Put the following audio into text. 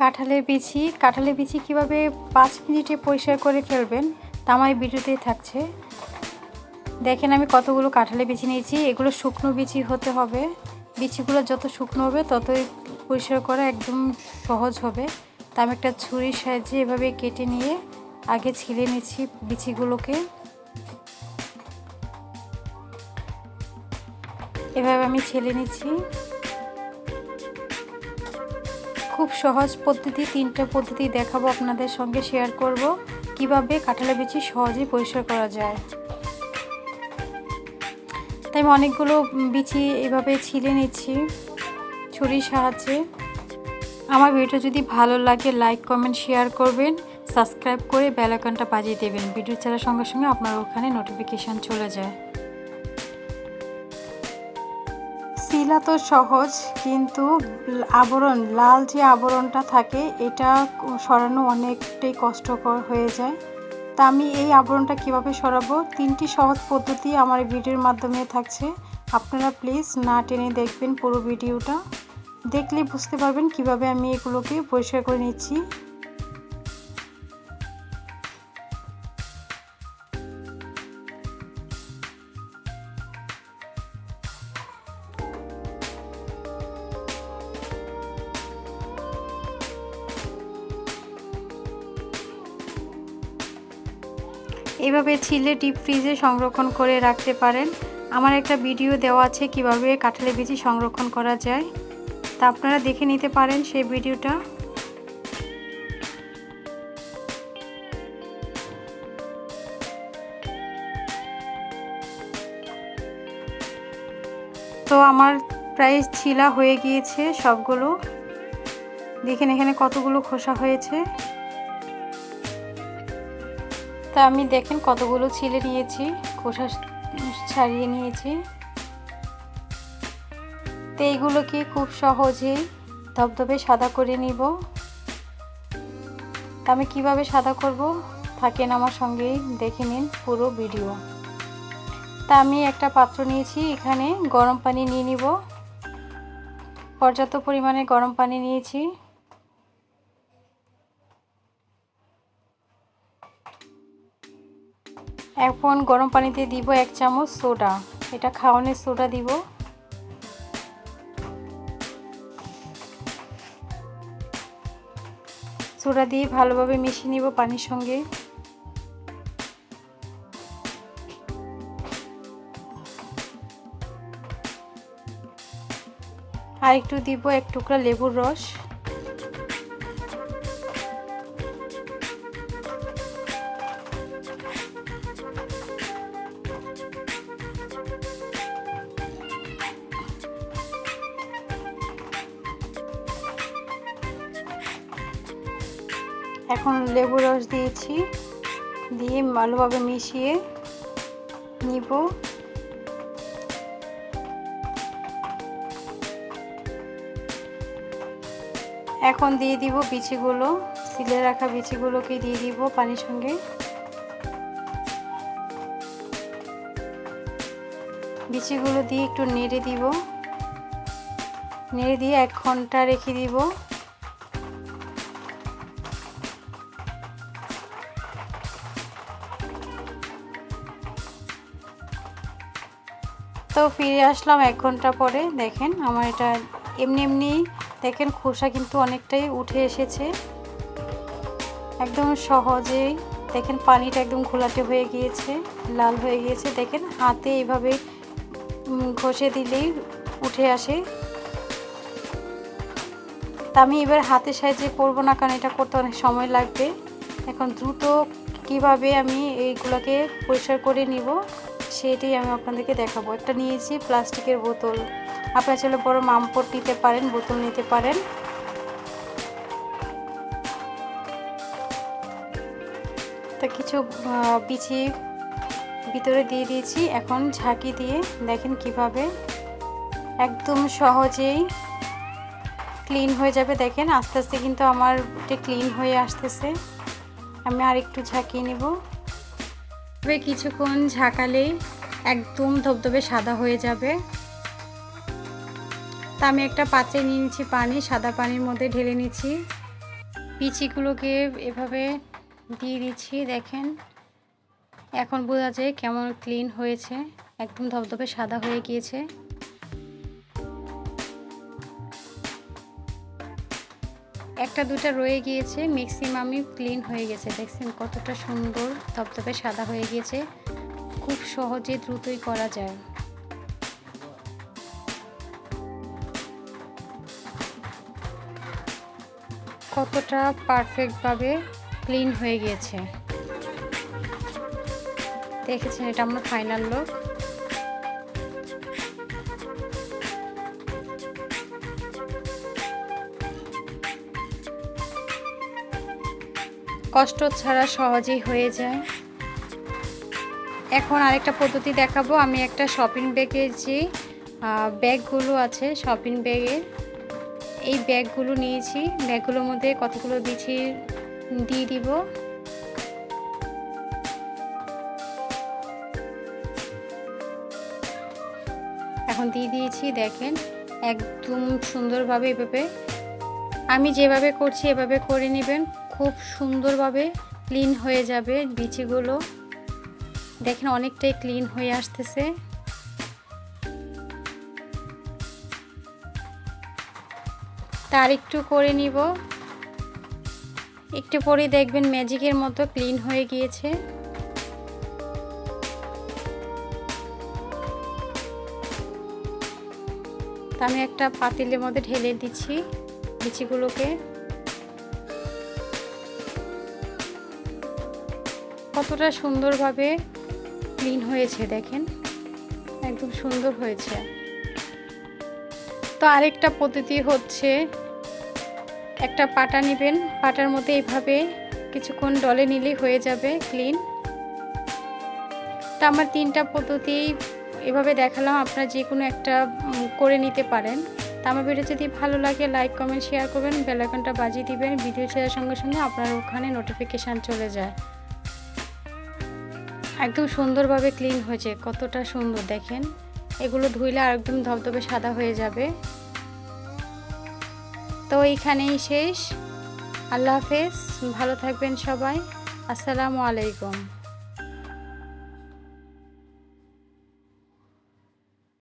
কাঁঠালের বিচি কাঁঠালের বিচি কীভাবে পাঁচ মিনিটে পরিষ্কার করে ফেলবেন তা আমার এই ভিডিওতেই থাকছে। দেখেন আমি কতগুলো কাঁঠালের বিচি নিয়েছি, এগুলো শুকনো বিচি হতে হবে। বিচিগুলো যত শুকনো হবে, ততই পরিষ্কার করা একদম সহজ হবে। তা আমি একটা ছুরির সাহায্যে এভাবে কেটে নিয়ে আগে ছিলে নিচ্ছি বিচিগুলোকে। এভাবে আমি ছেলে নিচ্ছি। খুব সহজ পদ্ধতি, তিনটা পদ্ধতি দেখাবো আপনাদের সঙ্গে শেয়ার করব। কীভাবে কাঁঠালের বিচি সহজেই পরিষ্কার করা যায়। তাই আমি অনেকগুলো বিচি এভাবে ছিলে নিচ্ছি ছুরির সাহায্যে। আমার ভিডিও যদি ভালো লাগে লাইক কমেন্ট শেয়ার করবেন। সাবস্ক্রাইব করে বেল আইকনটা বাজিয়ে দেবেন। ভিডিও ছাড়ার সঙ্গে সঙ্গে আপনার ওখানে নোটিফিকেশান চলে যায়। শিলা তো সহজ, কিন্তু আবরণ, লাল যে আবরণটা থাকে, এটা সরানো অনেকটাই কষ্টকর হয়ে যায়। তা আমি এই আবরণটা কীভাবে সরাবো? তিনটি সহজ পদ্ধতি আমার ভিডিওর মাধ্যমে থাকছে। আপনারা প্লিজ না টেনে দেখবেন পুরো ভিডিওটা। দেখলে বুঝতে পারবেন কীভাবে আমি এগুলোকে পরিষ্কার করে নিচ্ছি। এইভাবে ছিলে ডিপ ফ্রিজে সংরক্ষণ করে রাখতে পারেন। আমার একটা ভিডিও দেওয়া আছে কীভাবে কাঁঠালের বিচি সংরক্ষণ করা যায়। তা আপনারা দেখে নিতে পারেন সেই ভিডিওটা। তো আমার প্রায় ছিলা হয়ে গিয়েছে সবগুলো। দেখেন এখানে কতগুলো খোসা হয়েছে। তা আমি দেখেন কতগুলো ছিলে নিয়েছি, খোসা ছাড়িয়ে নিয়েছি। তো এইগুলোকে খুব সহজেই ধবধবে সাদা করে নিব। তা আমি কীভাবে সাদা করব? থাকেন আমার সঙ্গেই, দেখে নিন পুরো ভিডিও। তা আমি একটা পাত্র নিয়েছি, এখানে গরম পানি নিয়ে নিব। পর্যাপ্ত পরিমাণে গরম পানি নিয়েছি। এখন গরম পানিতে দিব এক চামচ সোডা। এটা খাওয়ানোর সোডা দিব। সোডা দিয়ে ভালোভাবে মিশিয়ে নিব পানির সঙ্গে। আর একটু দিব এক টুকরা লেবুর রস। এখন লেবু রস দিয়েছি, দিয়ে ভালোভাবে মিশিয়ে নিব। এখন দিয়ে দিব বিচিগুলো, সিলে রাখা বিচিগুলোকে দিয়ে দিব পানির সঙ্গে। বিচিগুলো দিয়ে একটু নেড়ে দিব। নেড়ে দিয়ে এক ঘণ্টা রেখে দিব। তো ফিরে আসলাম এক ঘণ্টা পরে, দেখেন আমার এটা এমনি এমনি, দেখেন খোসা কিন্তু অনেকটাই উঠে এসেছে। একদম সহজেই, দেখেন পানিটা একদম ঘোলাটে হয়ে গিয়েছে, লাল হয়ে গিয়েছে, দেখেন হাতে এইভাবে ঘষে দিলেই উঠে আসে। তা আমি এবার হাতের সাহায্যে করব না, কারণ এটা করতে অনেক সময় লাগবে। এখন দ্রুত কীভাবে আমি এইগুলোকে পরিষ্কার করে নিব সেটাই আমি আপনাদেরকে দেখাবো। একটা নিয়েছি প্লাস্টিকের বোতল। আপনারা চাইলে বড় মামপট নিতে পারেন, বোতল নিতে পারেন। তা কিছু বিছি ভিতরে দিয়ে দিয়েছি। এখন ঝাঁকি দিয়ে দেখেন কীভাবে একদম সহজেই ক্লিন হয়ে যাবে। দেখেন আস্তে আস্তে কিন্তু আমার ক্লিন হয়ে আসতেছে। আমি আর একটু ঝাঁকিয়ে নিব। তবে কিছুক্ষণ ঝাঁকালেই একদম ধবধবে সাদা হয়ে যাবে। তা আমি একটা পাত্রে নিয়ে নিচ্ছি পানি, সাদা পানির মধ্যে ঢেলে নিচ্ছি। পিচিগুলোকে এভাবে দিয়ে দিচ্ছি, দেখেন। এখন বোঝা যায় কেমন ক্লিন হয়েছে, একদম ধবধবে সাদা হয়ে গিয়েছে। একটা, দুটা রয়ে গিয়েছে। ম্যাক্সিমামই ক্লিন হয়ে গেছে। দেখছেন কতটা সুন্দর ধবধবে সাদা হয়ে গিয়েছে। খুব সহজে দ্রুতই করা যায়। কতটা পারফেক্টভাবে ক্লিন হয়ে গিয়েছে। দেখেছেন এটা আমার ফাইনাল লুক কষ্ট ছাড়া সহজেই হয়ে যায়। এখন আরেকটা পদ্ধতি দেখাবো। আমি একটা শপিং ব্যাগে যে ব্যাগগুলো আছে শপিং ব্যাগের এই ব্যাগগুলো নিয়েছি। ব্যাগগুলোর মধ্যে কতগুলো বিছি দিয়ে দিব। এখন দিয়ে দিয়েছি, দেখেন, একদম সুন্দরভাবে এভাবে। আমি যেভাবে করছি এভাবে করে নেবেন। খুব সুন্দরভাবে ক্লিন হয়ে যাবে বিচিগুলো। দেখেন অনেকটাই ক্লিন হয়ে আসতেছে। তার একটু করে নিব। একটু পরে দেখবেন ম্যাজিকের মতো ক্লিন হয়ে গিয়েছে। তা আমি একটা পাতিলের মধ্যে ঢেলে দিচ্ছি লিচিগুলোকে কতটা সুন্দরভাবে ক্লিন হয়েছে দেখেন। একদম সুন্দর হয়েছে। তো আরেকটা পদ্ধতি হচ্ছে একটা পাটা নেবেন। পাটার মধ্যে এইভাবে কিছুক্ষণ ডলে নিলেই হয়ে যাবে ক্লিন। তো আমার তিনটা পদ্ধতি এভাবে দেখালাম, আপনারা যে কোনো একটা করে নিতে পারেন। তো আমার ভিডিও যদি ভালো লাগে, লাইক, কমেন্ট, শেয়ার করবেন বেলাইকনটা বাজিয়ে দিবেন। ভিডিও ছেড়ার সঙ্গে সঙ্গে আপনার ওখানে নোটিফিকেশান চলে যায়। একদম সুন্দরভাবে ক্লিন হয়েছে, কতটা সুন্দর দেখেন। এগুলো ধুইলে আর একদম ধবধবে সাদা হয়ে যাবে। তো এইখানেই শেষ। আল্লাহ হাফেজ, ভালো থাকবেন সবাই। আসসালামু আলাইকুম।